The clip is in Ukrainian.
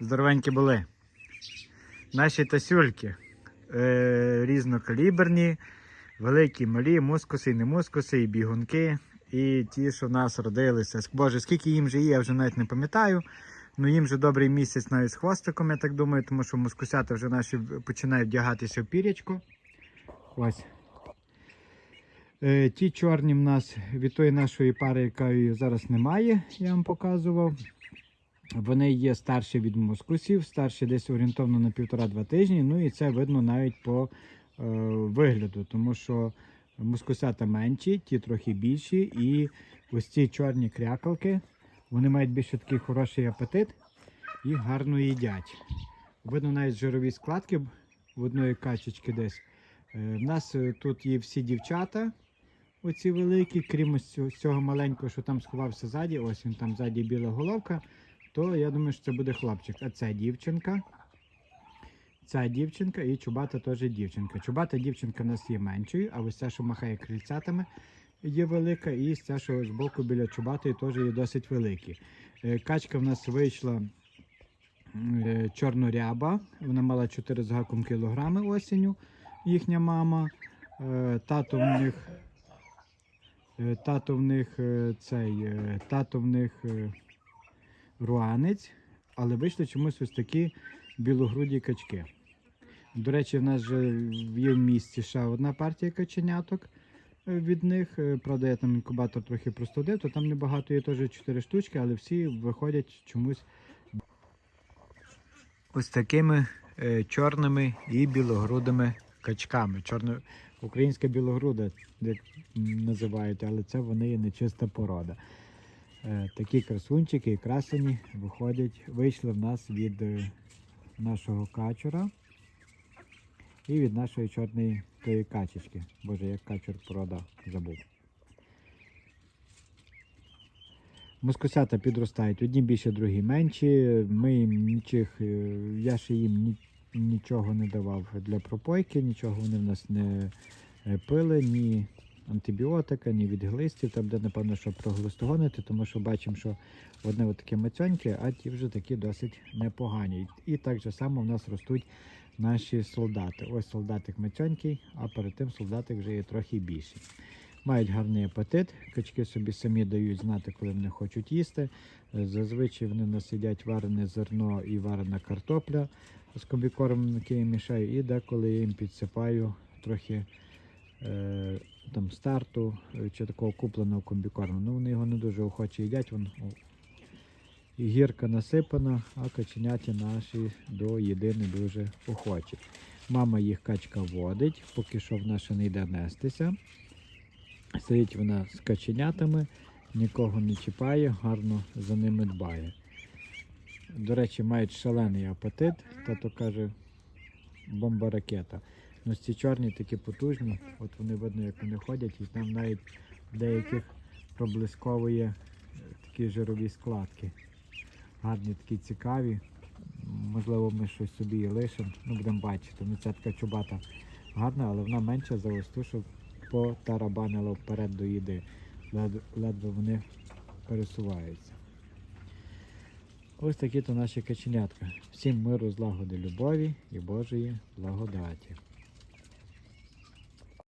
Здоровенькі були. Наші тасюльки е, різнокаліберні, великі, малі, мускуси, і не мускуси, і бігунки. І ті, що в нас родилися. Боже, скільки їм же є, я вже навіть не пам'ятаю. Ну їм вже добрий місяць навіть з хвостиком, я так думаю, тому що мускусята вже наші починають вдягатися в пірячку. Ось. Е, ті чорні в нас від тої нашої пари, якої зараз немає, я вам показував. Вони є старші від мускусів, старші десь орієнтовно на півтора-два тижні. Ну і це видно навіть по е, вигляду, тому що мускусята менші, ті трохи більші. І ось ці чорні крякалки, вони мають більше такий хороший апетит і гарно їдять. Видно навіть жирові складки в одної качечки десь. Е, в нас е, тут є всі дівчата, оці великі, крім ось цього маленького, що там сховався ззаді, ось він там ззаді біла головка то я думаю, що це буде хлопчик. А це дівчинка. Ця дівчинка і чубата теж дівчинка. Чубата дівчинка в нас є меншою, а ось ця, що махає крильцятами, є велика, і ця, що з боку біля чубатої, теж є досить великі. Е, Качка в нас вийшла е, чорноряба. Вона мала 4 з гаком кілограми осінню, їхня мама. Е, Тато в них. Тато в них цей, тато в них руанець, але вийшли чомусь ось такі білогруді качки. До речі, в нас же є в місті ще одна партія каченяток е, від них. Е, Правда, я там інкубатор трохи простудив, то там небагато є теж 4 штучки, але всі виходять чомусь ось такими е, чорними і білогрудими качками. Чорно... Українська білогруда, як називають, але це вони є нечиста порода. Е, Такі красунчики і красені виходять, вийшли в нас від е, нашого качура і від нашої чорної тої качечки. Боже, як качур порода забув. Мускусята підростають, одні більше, другі менші. Ми їм нічих, е, я ще їм ні- нічого не давав для пропойки, нічого вони в нас не пили, ні антибіотика, ні від глистів, там де, напевно, що проглистогонити, тому що бачимо, що одне от таке мацьоньке, а ті вже такі досить непогані. І так же само в нас ростуть наші солдати. Ось солдатик мацьонький, а перед тим солдатик вже є трохи більший. Мають гарний апетит, качки собі самі дають знати, коли вони хочуть їсти. Зазвичай вони насидять варене зерно і варена картопля з комбікормом, який я мішаю, і деколи я їм підсипаю трохи там старту е, чи такого купленого комбікорму. Ну, вони його не дуже охоче їдять. Вон, і гірка насипана, а каченяті наші до їди не дуже охочі. Мама їх качка водить, поки що вона ще не йде нестися. Сидить вона з каченятами, нікого не чіпає, гарно за ними дбає. До речі, мають шалений апетит, тато каже, бомба ракета. Ну, ці чорні такі потужні, от вони видно, як вони ходять, і там навіть в деяких проблисковує е, такі жирові складки. Гарні, такі цікаві. Можливо, ми щось собі і лишимо. Ну, будемо бачити. Ну, ця така чубата гарна, але вона менша за ось ту, що потарабанила вперед до їди. Лед- Ледве вони пересуваються. Ось такі то наші каченятка. Всім миру, злагоди, любові і Божої благодаті.